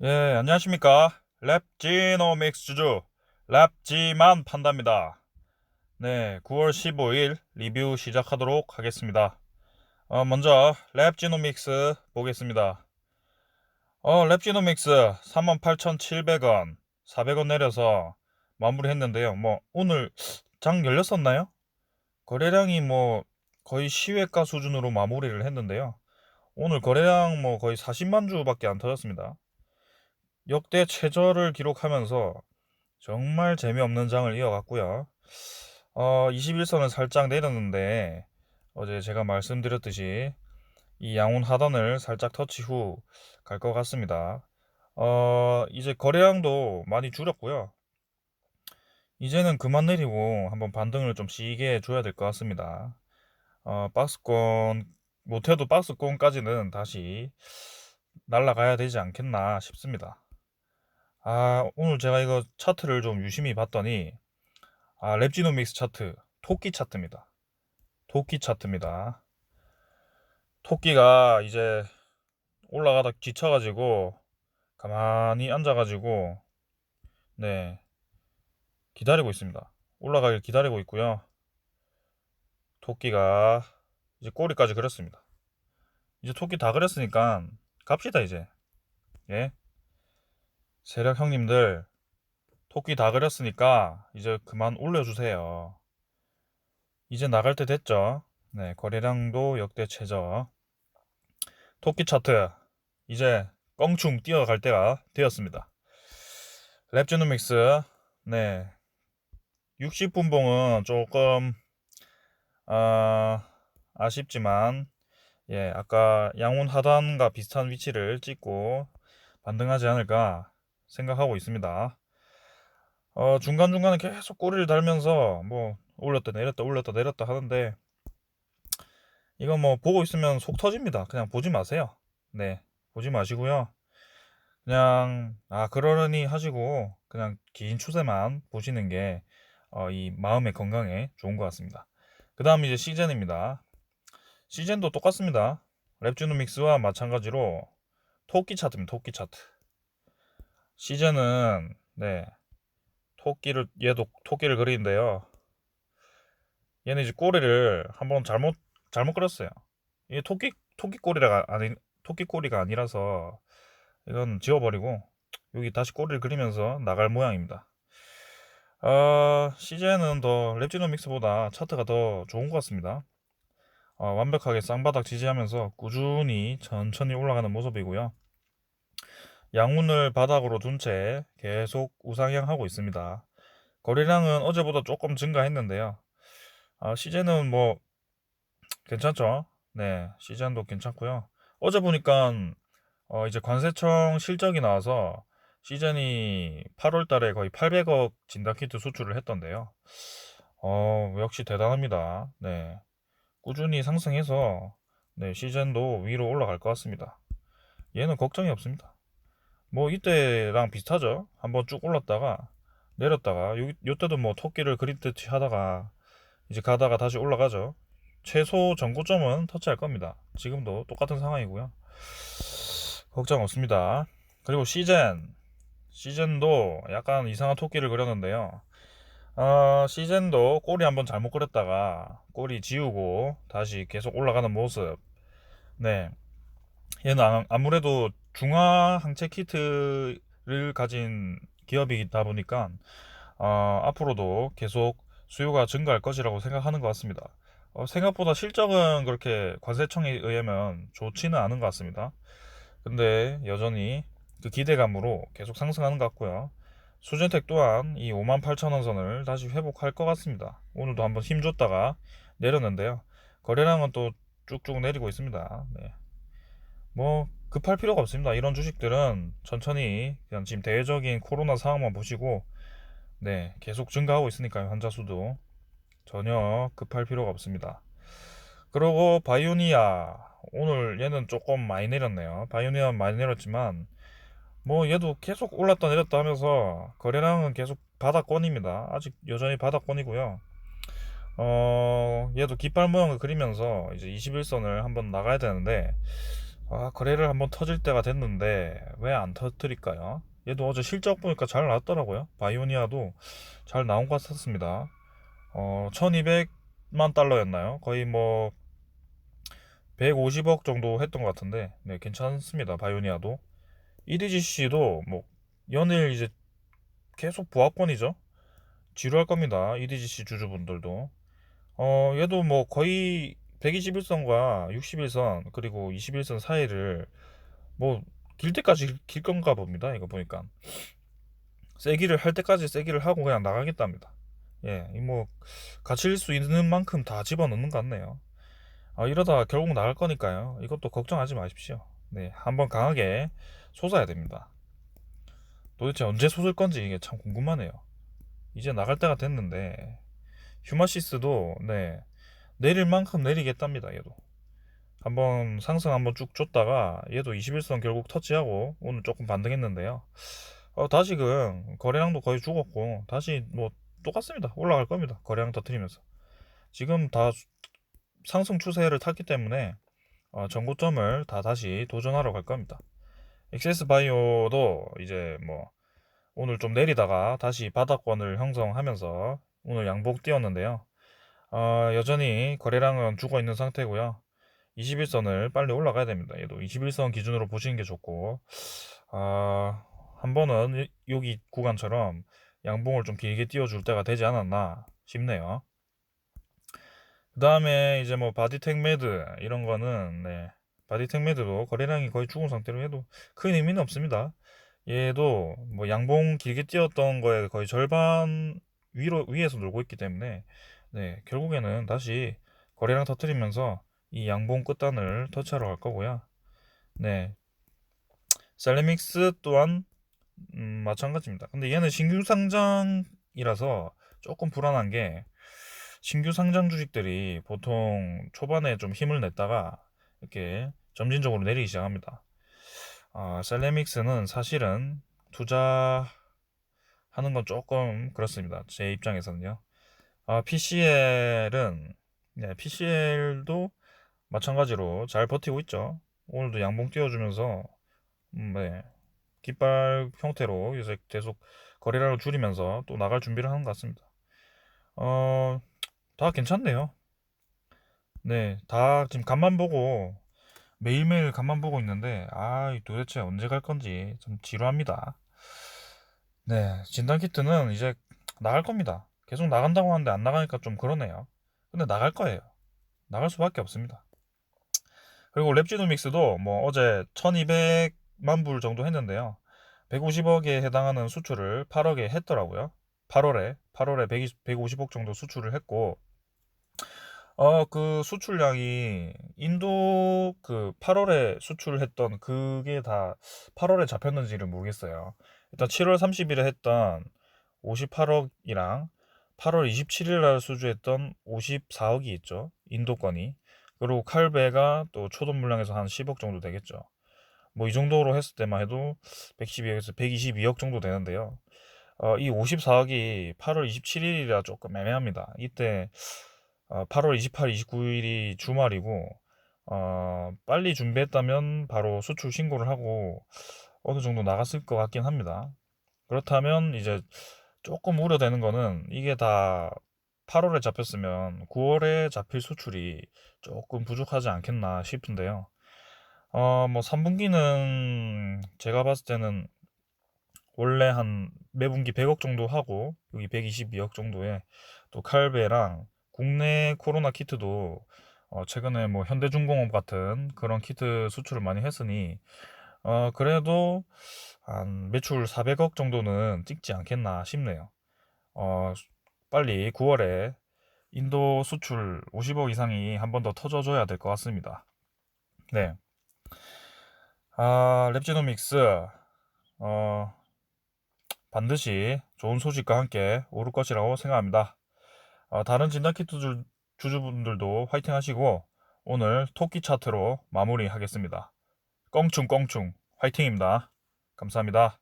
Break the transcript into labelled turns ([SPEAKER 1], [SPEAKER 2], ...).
[SPEAKER 1] 예, 안녕하십니까. 랩지노믹스 주주, 랩지만 판답니다. 네, 9월 15일 리뷰 시작하도록 하겠습니다. 어, 먼저 랩지노믹스 보겠습니다. 어, 랩지노믹스 38,700원, 400원 내려서 마무리했는데요. 뭐, 오늘 장 열렸었나요? 거래량이 뭐, 거의 시외가 수준으로 마무리를 했는데요. 오늘 거래량 뭐 거의 40만 주밖에 안 터졌습니다. 역대 최저를 기록하면서 정말 재미없는 장을 이어갔고요. 어, 21선을 살짝 내렸는데 어제 제가 말씀드렸듯이 이 양운 하단을 살짝 터치 후 갈 것 같습니다. 어, 이제 거래량도 많이 줄였고요. 이제는 그만 내리고 한번 반등을 좀 시게 줘야 될 것 같습니다. 어, 박스권 못해도 박스권까지는 다시 날아가야 되지 않겠나 싶습니다. 아, 오늘 제가 이거 차트를 좀 유심히 봤더니, 아, 랩지노믹스 차트, 토끼 차트입니다. 토끼 차트입니다. 토끼가 이제 올라가다 지쳐 가지고, 가만히 앉아 가지고, 네, 기다리고 있습니다. 올라가길 기다리고 있고요. 토끼가 이제 꼬리까지 그렸습니다. 이제 토끼 다 그렸으니까 갑시다, 이제. 예? 세력 형님들, 토끼 다 그렸으니까 이제 그만 올려주세요. 이제 나갈 때 됐죠? 네, 거래량도 역대 최저. 토끼 차트, 이제 껑충 뛰어갈 때가 되었습니다. 랩제노믹스, 네. 60분봉은 조금, 아, 아쉽지만, 예, 아까 양운 하단과 비슷한 위치를 찍고 반등하지 않을까 생각하고 있습니다. 어, 중간중간에 계속 꼬리를 달면서 뭐 올렸다 내렸다 올렸다 내렸다 하는데 이거 뭐 보고 있으면 속 터집니다. 그냥 보지 마세요. 네, 보지 마시고요. 그냥 아 그러려니 하시고 그냥 긴 추세만 보시는 게 어, 이 마음의 건강에 좋은 것 같습니다. 그 다음 이제 시즌입니다. 시즌도 똑같습니다. 랩주노믹스와 마찬가지로 토끼 차트입니다. 토끼 차트. 시즌은 네 토끼를 얘도 토끼를 그리는데요. 얘는 이제 꼬리를 한번 잘못 잘못 그렸어요. 이게 토끼 토끼 꼬리가 아니 토끼 꼬리가 아니라서 이건 지워버리고 여기 다시 꼬리를 그리면서 나갈 모양입니다. 어, 시즌은 더 랩지노믹스보다 차트가 더 좋은 것 같습니다. 어, 완벽하게 쌍바닥 지지하면서 꾸준히 천천히 올라가는 모습이고요. 양운을 바닥으로 둔 채 계속 우상향하고 있습니다. 거래량은 어제보다 조금 증가했는데요. 아, 시즌은 뭐 괜찮죠? 네, 시즌도 괜찮고요. 어제 보니까 어, 이제 관세청 실적이 나와서 시즌이 8월 달에 거의 800억 진단키트 수출을 했던데요. 어, 역시 대단합니다. 네. 꾸준히 상승해서 네, 시즌도 위로 올라갈 것 같습니다. 얘는 걱정이 없습니다. 뭐 이때랑 비슷하죠. 한번 쭉 올랐다가 내렸다가 요, 요때도 뭐 토끼를 그리듯이 하다가 이제 가다가 다시 올라가죠. 최소 전고점은 터치할 겁니다. 지금도 똑같은 상황이고요. 걱정 없습니다. 그리고 시즌 시즌도 약간 이상한 토끼를 그렸는데요. 어, 시즌도 꼬리 한번 잘못 그렸다가 꼬리 지우고 다시 계속 올라가는 모습. 네. 얘는 아무래도 중화 항체 키트를 가진 기업이다 보니까 어, 앞으로도 계속 수요가 증가할 것이라고 생각하는 것 같습니다. 어, 생각보다 실적은 그렇게 관세청에 의하면 좋지는 않은 것 같습니다. 근데 여전히 그 기대감으로 계속 상승하는 것 같고요. 수젠텍 또한 이 58,000원 선을 다시 회복할 것 같습니다. 오늘도 한번 힘줬다가 내렸는데요. 거래량은 또 쭉쭉 내리고 있습니다. 네. 뭐 급할 필요가 없습니다. 이런 주식들은 천천히 그냥 지금 대외적인 코로나 상황만 보시고 네 계속 증가하고 있으니까요 환자 수도 전혀 급할 필요가 없습니다. 그리고 바이오니아 오늘 얘는 조금 많이 내렸네요. 바이오니아 많이 내렸지만 뭐 얘도 계속 올랐다 내렸다 하면서 거래량은 계속 바닥권입니다. 아직 여전히 바닥권이고요. 어 얘도 깃발 모양을 그리면서 이제 21선을 한번 나가야 되는데 아, 거래를 한번 터질 때가 됐는데 왜 안 터뜨릴까요? 얘도 어제 실적 보니까 잘 나왔더라고요. 바이오니아도 잘 나온 것 같았습니다. 어, 1200만 달러였나요? 거의 뭐 150억 정도 했던 것 같은데 네, 괜찮습니다. 바이오니아도. EDGC도 뭐 연일 이제 계속 보합권이죠. 지루할 겁니다. EDGC 주주분들도. 어, 얘도 뭐 거의 121선과 61선 그리고 21선 사이를 뭐 길 때까지 길 건가 봅니다. 이거 보니까 세기를 할 때까지 세기를 하고 그냥 나가겠답니다. 예, 이뭐 갇힐 수 있는 만큼 다 집어넣는 것 같네요. 아, 이러다 결국 나갈 거니까요. 이것도 걱정하지 마십시오. 네, 한번 강하게 솟아야 됩니다. 도대체 언제 솟을 건지 이게 참 궁금하네요. 이제 나갈 때가 됐는데 휴마시스도 네 내릴 만큼 내리겠답니다. 얘도 한번 상승 한번 쭉 줬다가 얘도 21선 결국 터치하고 오늘 조금 반등했는데요. 어, 다시 금 거래량도 거의 죽었고 다시 뭐 똑같습니다. 올라갈 겁니다. 거래량 터트리면서 지금 다 상승 추세를 탔기 때문에 어, 전고점을 다 다시 도전하러 갈 겁니다. 엑세스 바이오도 이제 뭐 오늘 좀 내리다가 다시 바닥권을 형성하면서 오늘 양복 띄웠는데요. 어, 여전히 거래량은 죽어 있는 상태고요. 21선을 빨리 올라가야 됩니다. 얘도 21선 기준으로 보시는 게 좋고 아, 한 번은 여기 구간처럼 양봉을 좀 길게 띄워줄 때가 되지 않았나 싶네요. 그 다음에 이제 뭐 바디텍 매드 이런 거는 네, 바디텍 매드도 거래량이 거의 죽은 상태로 해도 큰 의미는 없습니다. 얘도 뭐 양봉 길게 띄웠던 거에 거의 절반 위로 위에서 놀고 있기 때문에 네, 결국에는 다시 거래량 터트리면서 이 양봉 끝단을 터치하러 갈 거고요. 네. 셀레믹스 또한 음, 마찬가지입니다. 근데 얘는 신규 상장이라서 조금 불안한 게 신규 상장 주식들이 보통 초반에 좀 힘을 냈다가 이렇게 점진적으로 내리기 시작합니다. 아, 셀레믹스는 사실은 투자하는 건 조금 그렇습니다. 제 입장에서는요. 아, PCL은 네, PCL도 마찬가지로 잘 버티고 있죠. 오늘도 양봉 띄워주면서 음, 네, 깃발 형태로 이제 계속 거래량을 줄이면서 또 나갈 준비를 하는 것 같습니다. 어, 다 괜찮네요. 네, 다 지금 간만 보고 매일매일 간만 보고 있는데 아, 도대체 언제 갈 건지 좀 지루합니다. 네, 진단 키트는 이제 나갈 겁니다. 계속 나간다고 하는데 안 나가니까 좀 그러네요. 근데 나갈 거예요. 나갈 수밖에 없습니다. 그리고 랩지노믹스도 뭐 어제 1200만 불 정도 했는데요. 150억에 해당하는 수출을 8억에 했더라고요. 8월에 8월에 120, 150억 정도 수출을 했고 어 그 수출량이 인도 그 8월에 수출했던 그게 다 8월에 잡혔는지를 모르겠어요. 일단 7월 30일에 했던 58억이랑 8월 27일 날 수주했던 54억이 있죠. 인도 건이. 그리고 칼베가 또 초돈 물량에서 한 10억 정도 되겠죠. 뭐 이 정도로 했을 때만 해도 112억에서 122억 정도 되는데요. 어, 이 54억이 8월 27일이라 조금 애매합니다. 이때 어, 8월 28, 29일이 주말이고 어, 빨리 준비했다면 바로 수출 신고를 하고 어느 정도 나갔을 것 같긴 합니다. 그렇다면 이제 조금 우려되는 거는 이게 다 8월에 잡혔으면 9월에 잡힐 수출이 조금 부족하지 않겠나 싶은데요. 어, 뭐 3분기는 제가 봤을 때는 원래 한 매분기 100억 정도 하고 여기 122억 정도에 또 칼베랑 국내 코로나 키트도 어, 최근에 뭐 현대중공업 같은 그런 키트 수출을 많이 했으니 어, 그래도 한 매출 400억 정도는 찍지 않겠나 싶네요. 어, 빨리 9월에 인도 수출 50억 이상이 한 번 더 터져줘야 될 것 같습니다. 네. 아, 랩지노믹스, 어, 반드시 좋은 소식과 함께 오를 것이라고 생각합니다. 어, 다른 진단키트 주, 주주분들도 화이팅 하시고 오늘 토끼 차트로 마무리하겠습니다. 껑충 껑충 화이팅입니다. 감사합니다.